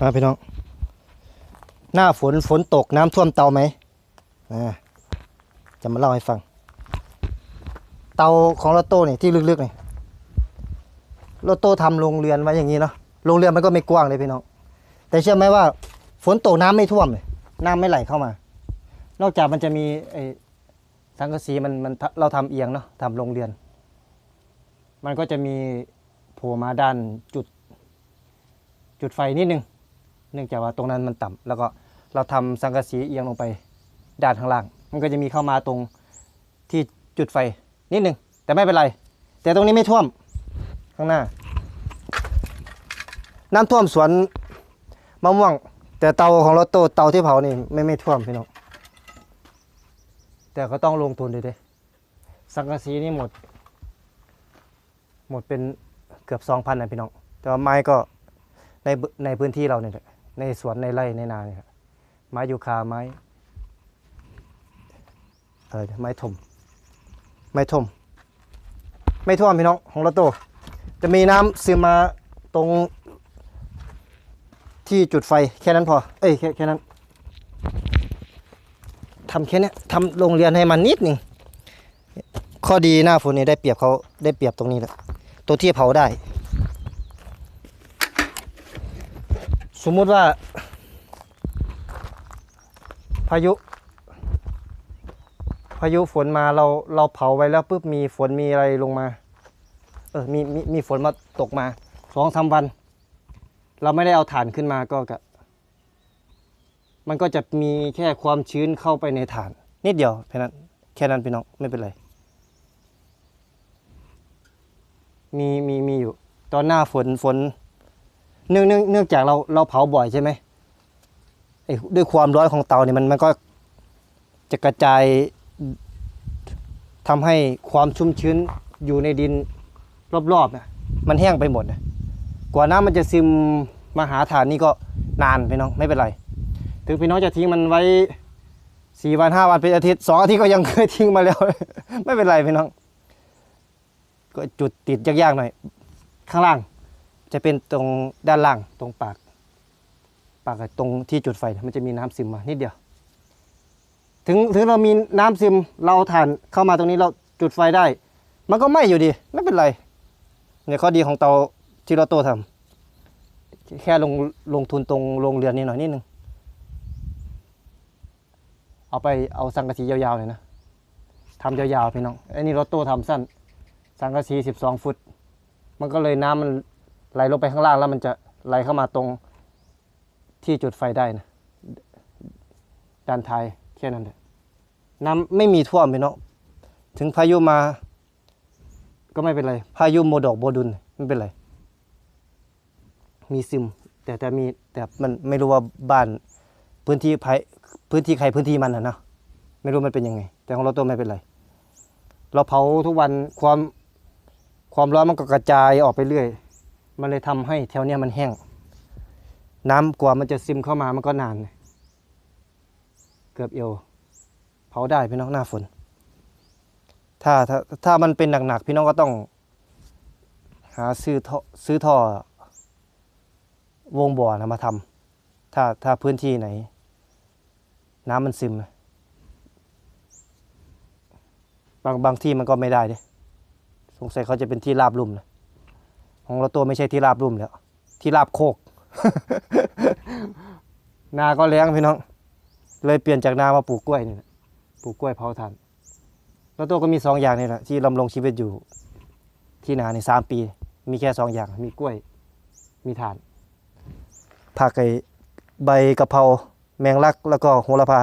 มาพี่น้อง หน้าฝนฝนตกน้ำท่วมเตาไหมอ่าจะมาเล่าให้ฟัง เตาของรถโต้นี่ที่ลึกๆนี่รถโต้ทำโรงเรือนไว้อย่างนี้เนาะโรงเรือนมันก็ไม่กว้างเลยพี่น้องแต่เชื่อไหมว่า ฝนตกน้ำไม่ท่วมเลยน้ำไม่ไหลเข้ามา นอกจากมันจะมีไอ้สังกะสีมันมันเราทำเอียงเนาะทำโรงเรือน มันก็จะมีโผล่มาด้านจุด จุดไฟนิดนึง เนื่องจากว่าตรงนั้นมันต่ำแล้วก็เราทำสังกะสีเอียงลงไปด้านข้างล่าง มันก็จะมีเข้ามาตรงที่จุดไฟนิดนึง แต่ไม่เป็นไร แต่ตรงนี้ไม่ท่วมข้างหน้า น้ำท่วมสวนมะม่วง แต่เตาของรถโตเตาที่เผานี่ไม่ไม่ท่วมพี่น้องแต่ก็ต้องลงทุนด้วยเด้สังกะสีนี่หมด หมดเป็นเกือบสองพันนะพี่น้อง แต่ว่าไม้ก็ในในพื้นที่เราเนี่ย ในสวนในไร่ในนาเนี่ยครับไม้ยูคาไม้อะไรเนี่ยไม้ถมไม้ถมไม่ท่วมพี่น้องของรถโตจะมีน้ำซึมมาตรงที่จุดไฟแค่นั้นพอ เอ้ยแค่แค่นั้นทำแค่เนี้ยทำโรงเรียนให้มันนิดหนึ่งข้อดีหน้าฝนนี่ได้เปรียบเขาได้เปรียบตรงนี้แหละตัวที่เผาได้ สมมุติว่า พายุ พายุฝนมาเราเราเผาไว้แล้วปุ๊บมีฝนมีอะไรลงมา เออมีมีมีฝนมาตกมาสองสามวัน เราไม่ได้เอาถ่านขึ้นมาก็กะมันก็จะมีแค่ความชื้นเข้าไปในถ่าน นิดเดียวแค่นั้นแค่นั้นพี่น้องไม่เป็นไร มีมีมีอยู่ ตอนหน้าฝนฝน เนื่องเนื่องเนื่องจากเราเราเผาบ่อยใช่ไหมไอ้ด้วยความร้อนของเตาเนี่ยมันมันก็จะกระจายทำให้ความชุ่มชื้นอยู่ในดินรอบๆนะมันแห้งไปหมดนะกว่าน้ำมันจะซึมมาหาฐานนี่ก็นานพี่น้องไม่เป็นไร ถึงพี่น้องจะทิ้งมันไว้สี่วันห้าวันเป็นอาทิตย์สองอาทิตย์ก็ยังเคยทิ้งมาแล้ว ไม่เป็นไรพี่น้อง ก็จุดติดยากๆหน่อย ข้างล่าง จะเป็นตรงด้านล่างตรงปาก ปากตรงที่จุดไฟมันจะมีน้ำซึมมานิดเดียว ถึงถึงเรามีน้ำซึมเราถ่านเข้ามาตรงนี้เราจุดไฟได้ มันก็ไหม้อยู่ดี ไม่เป็นไรเนี่ยข้อดีของเตาที่เราโตทำแค่ลงลงทุนตรงโรงเรือนนี้หน่อยนิดนึงเอาไปเอาสังกะสียาวๆเลยนะทำยาวๆพี่น้องไอ้นี่รถโต้ทำสั้น สังกะสีสิบสองฟุต มันก็เลยน้ำมัน ไหลลงไปข้างล่างแล้วมันจะไหลเข้ามาตรงที่จุดไฟได้นะด้านท้ายแค่นั้นแหละน้ำไม่มีท่วมพี่น้องถึงพายุมา ก็ไม่เป็นไร พายุโมดอกโบดุลไม่เป็นไร มีซึม แต่แต่มีแต่มันไม่รู้ว่าบ้านพื้นที่ภายพื้นที่ใครพื้นที่มันอะนะไม่รู้มันเป็นยังไง แต่ของเราตัวไม่เป็นไร เราเผาทุกวันความความร้อนมันก็กระจายออกไปเรื่อย มันเลยทำให้แถวเนี้ยมันแห้ง น้ำกว่ามันจะซึมเข้ามามันก็นาน เกือบเอวเผาได้พี่น้องหน้าฝน ถ้าถ้าถ้ามันเป็นหนักๆพี่น้องก็ต้อง หาซื้อท่อซื้อท่อวงบ่อนะมาทำถ้าถ้าพื้นที่ไหน น้ำมันซึมบางบางที่มันก็ไม่ได้เด้สงสัยเขาจะเป็นที่ราบลุ่มนะ ของเราตัวไม่ใช่ที่ราบลุ่มแล้ว ที่ราบโคก นาก็แล้งพี่น้อง เลยเปลี่ยนจากนามาปลูกกล้วยนี่แหละปลูกกล้วยเผาถ่านแล้วตัวก็มีสองอย่างนี่แหละที่ดำรงชีวิตอยู่ที่นาในสามปี มีแค่สองอย่าง มีกล้วย มีถ่านผักไอใบกะเพราแมงลัก แล้วก็โหระพา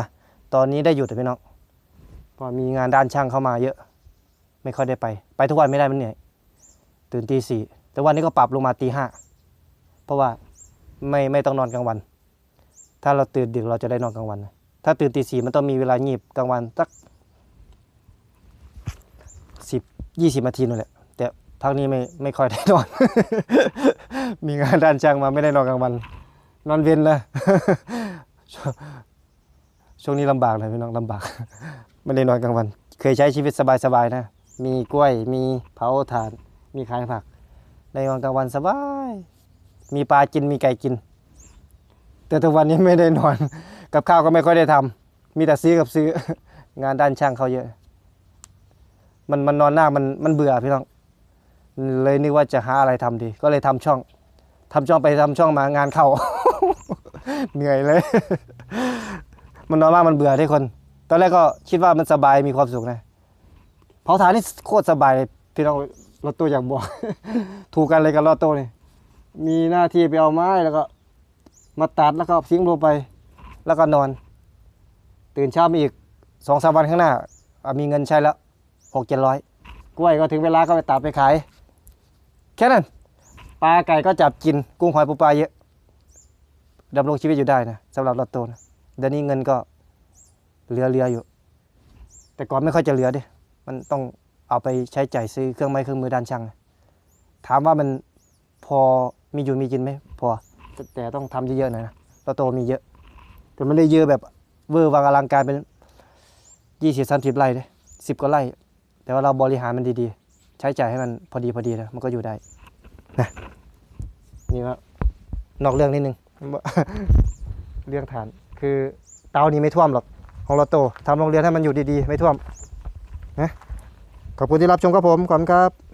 ตอนนี้ได้หยุดแต่พี่น้องเพราะมีงานด้านช่างเข้ามาเยอะ ไม่ค่อยได้ไป ไปทุกวันไม่ได้มันเหนื่อยตื่นตีสี่ แต่วันนี้ก็ปรับลงมาตีห้าเพราะว่าไม่ไม่ต้องนอนกลางวัน ถ้าเราตื่นดึกเราจะได้นอนกลางวัน ถ้าตื่นตีสี่มันต้องมีเวลางีบกลางวันสักสิบยี่สิบนาทีนั่นแหละ แต่พักนี้ไม่ไม่ค่อยได้นอน มีงานด้านช่างมาไม่ได้นอนกลางวัน นอนเว้นนะชช่วงนี้ลำบากเลยพี่น้องลำบาก ไม่ได้นอนกลางวัน เคยใช้ชีวิตสบายๆนะ มีกล้วย มีเผาถ่าน มีขายผัก ได้นอนกลางวันสบาย มีปลากินมีไก่กิน แต่ทุกวันนี้ไม่ได้นอน กับข้าวก็ไม่ค่อยได้ทำมีแต่ซื้อกับซื้องานด้านช่างเขาเยอะ มันมันนอนหน้ามันมันเบื่อพี่น้อง เลยนึกว่าจะหาอะไรทำดี ก็เลยทำช่องทำช่องไปทำช่องมางานเข้า เหนื่อยเลย มันนอนมากมันเบื่อที่คน ตอนแรกก็คิดว่ามันสบายมีความสุขนะเผาถ่านนี่โคตรสบายเลยพี่น้อง รถตู้อยากบอก ถูกกันเลยกับรถตู้นี่มีหน้าที่ไปเอาไม้แล้วก็ มาตัดแล้วก็ทิ้งลงไป แล้วก็นอน ตื่นเช้ามาอีกสองสามวันข้างหน้า มีเงินใช้แล้วหกเจ็ดร้อยกล้วยก็ถึงเวลาก็ไปตัดไปขาย แค่นั้นปลาไก่ก็จับกินกุ้งหอยปูปลาเยอะดำรงชีวิตอยู่ได้นะสำหรับลอตโต้นะเดี๋ยวนี้เงินก็เหลือเรืออยู่ แต่ก่อนไม่ค่อยจะเหลือดิมันต้อง เอาไปใช้จ่ายซื้อเครื่องไม้เครื่องมือด้านช่างถามว่ามันพอมีอยู่มีกินไหมพอแต่แต่ต้องทำเยอะๆหน่อยนะลอตโตมีเยอะ แต่ไม่ได้เยอะแบบเวอร์วังอลังการเป็นยี่สิบสามสิบไร่เลยสิบกว่าไร่ แต่ว่าเราบริหารมันดีๆ ใช้จ่ายให้มันพอดีพอดีนะมันก็อยู่ได้นะนี่ว่านอกเรื่องนิดนึงเรื่องฐาน คือเตานี้ไม่ท่วมหรอกของเราโตทำโรงเรียนให้มันอยู่ดีๆ ไม่ท่วมนะ ขอบคุณที่รับชมครับผมขอบคุณครับ